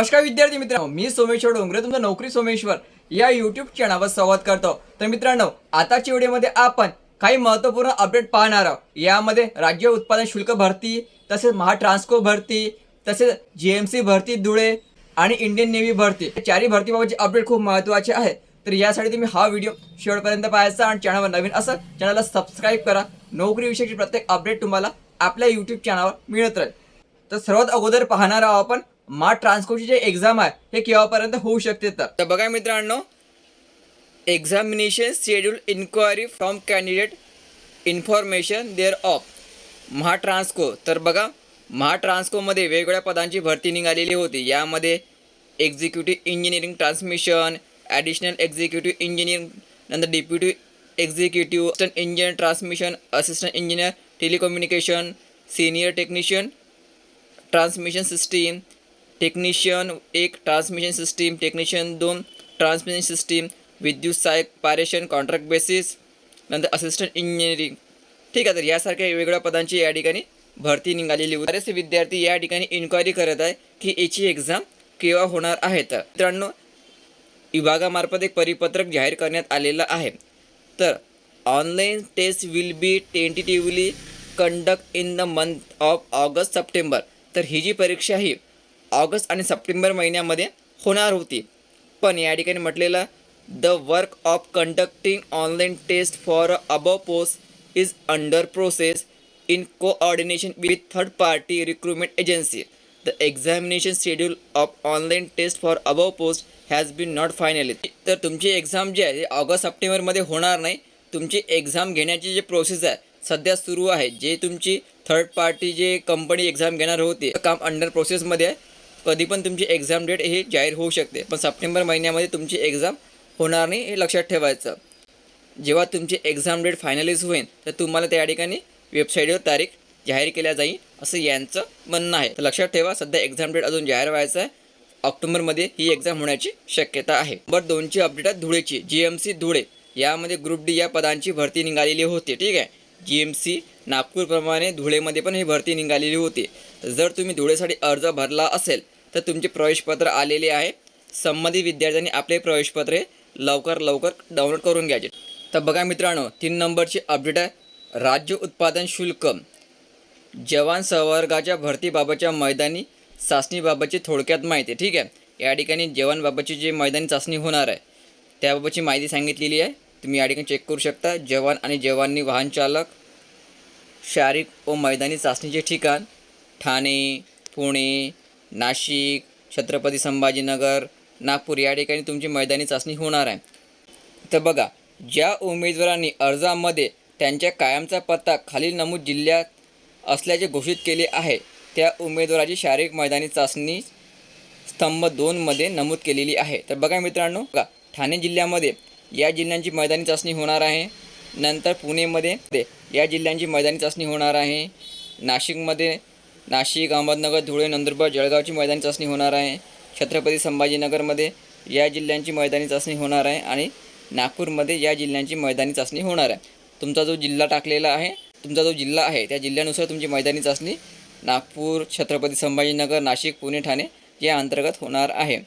नमस्कार विद्यार्थी मित्रांनो मी सोमेश्वर डोंगरे तुमचं नोकरी सोमेश्वर या युट्यूब चॅनलवर संवाद करतो. तर मित्रांनो आताच्या व्हिडिओमध्ये आपण काही महत्त्वपूर्ण अपडेट पाहणार आहोत. यामध्ये राज्य उत्पादन शुल्क भरती तसेच महाट्रान्सको भरती तसेच जी एम सी भरती धुळे आणि इंडियन नेव्ही भरती. चारी चारही भरतीबाबतचे अपडेट खूप महत्त्वाचे आहे तर यासाठी तुम्ही हा व्हिडिओ शेवटपर्यंत पाहायचा आणि चॅनलवर नवीन असाल चॅनलला सबस्क्राईब करा. नोकरीविषयीची प्रत्येक अपडेट तुम्हाला आपल्या यूट्यूब चॅनलवर मिळत राहील. तर सर्वात अगोदर पाहणार आहोत आपण मा ट्रान्सकोची जे एक्झाम आहे हे केव्हापर्यंत होऊ शकते तर? बघा मित्रांनो examination schedule enquiry from candidate information there of Mahatransco तर बघा महाट्रान्सकोमध्ये वेगवेगळ्या पदांची भरती निघालेली होती. यामध्ये executive engineering transmission additional executive engineering नंतर deputy executive assistant engineer transmission assistant engineer telecommunication senior technician transmission system technician एक ट्रान्समिशन सिस्टीम टेक्निशियन दोन ट्रान्समिशन सिस्टीम विद्युत सहाय्यक पारेशन कॉन्ट्रॅक्ट बेसिस नंतर असिस्टंट इंजिनिअरिंग ठीक आहे तर यासारख्या वेगवेगळ्या पदांची या ठिकाणी भरती निघालेली होती. बरेचसे विद्यार्थी या ठिकाणी इन्क्वायरी करत आहे की याची एक्झाम केव्हा होणार आहे तर. मित्रांनो विभागामार्फत एक परिपत्रक जाहीर करण्यात आलेलं आहे. तर online test will be tentatively conduct in the month of August September तर ही जी परीक्षा ही ऑगस्ट आणि सप्टेंबर महिन्यामध्ये होणार होती. पण या ठिकाणी म्हटलेलं the work of conducting online test for above post is under process in coordination with third party recruitment agency the examination schedule of online test for above post has been not finally तर तुमची exam जी आहे August सप्टेंबरमध्ये होणार नाही. तुमची exam घेण्याची जी process आहे सध्या सुरू आहे. जे तुमची थर्ड पार्टी जे कंपनी एक्झाम घेणार होती काम अंडर प्रोसेसमध्ये आहे. कधी पण तुमची एक्झाम डेट हे जाहीर होऊ शकते. पण सप्टेंबर महिन्यामध्ये तुमची एक्झाम होणार नाही हे लक्षात ठेवायचं. जेव्हा तुमची एक्झाम डेट फायनलाइज होईल तर तुम्हाला त्या ठिकाणी वेबसाईटवर तारीख जाहीर केल्या जाईल असं यांचं म्हणणं आहे. तर लक्षात ठेवा सध्या एक्झाम डेट अजून जाहीर व्हायचं आहे. ऑक्टोबरमध्ये ही एक्झाम होण्याची शक्यता आहे. नंबर दोनची अपडेट आहे धुळेची जी एम सी धुळे. यामध्ये ग्रुप डी या पदांची भरती निघालेली होती. ठीक आहे? जी एम सी नागपूरप्रमाणे धुळेमध्ये पण ही भरती निघालेली होती. जर तुम्ही धुळेसाठी अर्ज भरला असेल तर तुमचे प्रवेशपत्र आलेले आहे. संबंधित विद्यार्थ्यांनी आपले प्रवेशपत्रे लवकर लवकर डाउनलोड करून घ्यायचे. तर बघा मित्रांनो तीन नंबरची अपडेट आहे. राज्य उत्पादन शुल्क. जवान संवर्गाच्या भरतीबाबतच्या मैदानी चाचणीबाबतची थोडक्यात माहिती ठीक आहे? या ठिकाणी जवानबाबतची जी मैदानी चाचणी होणार आहे त्याबाबतची माहिती सांगितलेली आहे. तुम्ही या ठिकाणी चेक करू शकता. जवान आणि जवानी वाहन चालक शारीरिक व मैदानी चाचणीचे ठिकाण ठाणे पुणे नाशिक छत्रपती संभाजीनगर नागपूर या ठिकाणी तुमची मैदानी चाचणी होणार आहे. तर बघा ज्या उमेदवारांनी अर्जामध्ये त्यांच्या कायमचा पत्ता खालील नमूद जिल्ह्यात असल्याचे घोषित केले आहे त्या उमेदवाराची शारीरिक मैदानी चाचणी स्तंभ दोनमध्ये नमूद केलेली आहे. तर बघा मित्रांनो बघा ठाणे जिल्ह्यामध्ये या जिल्ह्यांची मैदानी चाचणी होणार आहे. नंतर पुणेमध्ये या जिल्ह्यांची मैदानी चाचणी होणार आहे. नाशिकमध्ये नाशिक अहमदनगर धुळे नंदुरबार जळगावची मैदानी चाचणी होणार आहे. छत्रपती संभाजीनगरमध्ये या जिल्ह्यांची मैदानी चाचणी होणार आहे आणि नागपूरमध्ये या जिल्ह्यांची मैदानी चाचणी होणार आहे. तुमचा जो जिल्हा टाकलेला आहे तुमचा जो जिल्हा आहे त्या जिल्ह्यानुसार तुमची मैदानी चाचणी नागपूर छत्रपती संभाजीनगर नाशिक पुणे ठाणे या अंतर्गत होणार आहे.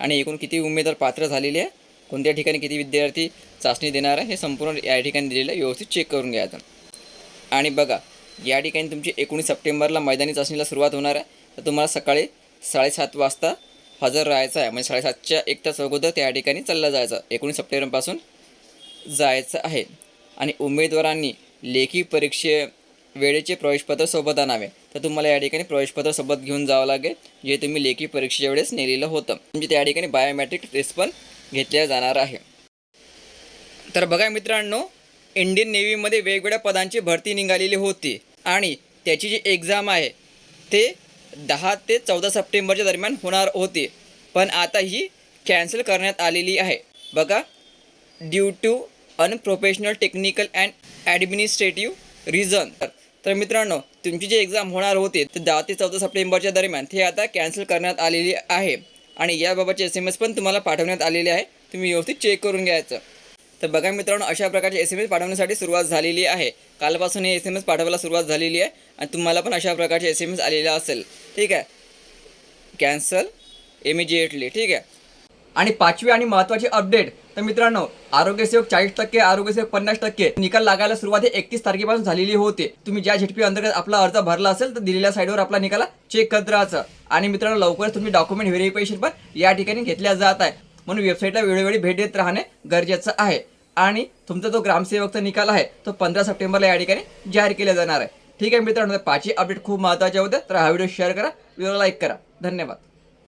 आणि एकूण किती उमेदवार पात्र झालेले आहे? कोणत्या ठिकाणी किती विद्यार्थी चाचणी देणार आहे हे संपूर्ण या ठिकाणी दिलेलं व्यवस्थित चेक करून घ्यायचं आणि बघा या ठिकाणी तुमची एकोणीस सप्टेंबरला मैदानी चाचणीला सुरुवात होणार आहे. तर तुम्हाला सकाळी साडेसात वाजता हजर राहायचं आहे. म्हणजे साडेसातच्या एक तास अगोदर त्या ठिकाणी चाललं जायचं. एकोणीस सप्टेंबरपासून जायचं आहे. आणि उमेदवारांनी लेखी परीक्षे वेळेचे प्रवेशपत्र सोबत आणावे. तर तुम्हाला या ठिकाणी प्रवेशपत्र सोबत घेऊन जावं लागेल. जे तुम्ही लेखी परीक्षेच्या वेळेस नेलेलं होतं. म्हणजे त्या ठिकाणी बायोमॅट्रिक टेस्ट पण घेतल्या जाणार आहे. तर बघा मित्रांनो इंडियन नेव्हीमध्ये वेगवेगळ्या पदांची भरती निघालेली होती आणि त्याची जी एक्झाम आहे ते दहा ते चौदा सप्टेंबरच्या दरम्यान होणार होती. पण आता ही कॅन्सल करण्यात आलेली आहे. बघा due to unprofessional technical and administrative reason तर मित्रांनो तुमची जी एक्झाम होणार होती ते दहा ते चौदा सप्टेंबरच्या दरम्यान ते आता कॅन्सल करण्यात आलेली आहे. आणि याबाबतचे एस एम एस पण तुम्हाला पाठवण्यात आलेले आहे. तुम्ही व्यवस्थित चेक करून घ्यायचं. तर बघा मित्रांनो अशा प्रकारचे एस एम एस पाठवण्यासाठी सुरुवात झालेली आहे. कालपासून हे एस एम एस पाठवायला सुरुवात झालेली आहे आणि तुम्हाला पण अशा प्रकारचे एस एम एस आलेलं असेल. ठीक आहे? कॅन्सल इमिजिएटली ठीक आहे? आणि पाचवी आणि महत्वाची अपडेट तर मित्रांनो आरोग्य सेवक चाळीस टक्के आरोग्य सेवक पन्नास टक्के निकाल लागायला सुरुवात एकतीस तारखेपासून झालेली होती. तुम्ही ज्या झेटपी अंतर्गत आपला अर्ज भरला असेल तर दिलेल्या साईडवर आपला निकाला चेक करत राहायचं. आणि मित्रांनो लवकरच तुम्ही डॉक्युमेंट व्हेरिफिकेशन पण या ठिकाणी घेतल्या जात आहे. म्हणून वेबसाईटला वेळोवेळी भेट देत राहणे गरजेचं आहे. आणि तुमचा जो ग्रामसेवकचा निकाल आहे तो पंधरा सप्टेंबरला या ठिकाणी जाहीर केला जाणार आहे. ठीक आहे मित्रांनो पाचही अपडेट खूप महत्त्वाचे होते तर हा व्हिडिओ शेअर करा व्हिडिओ लाईक करा. धन्यवाद.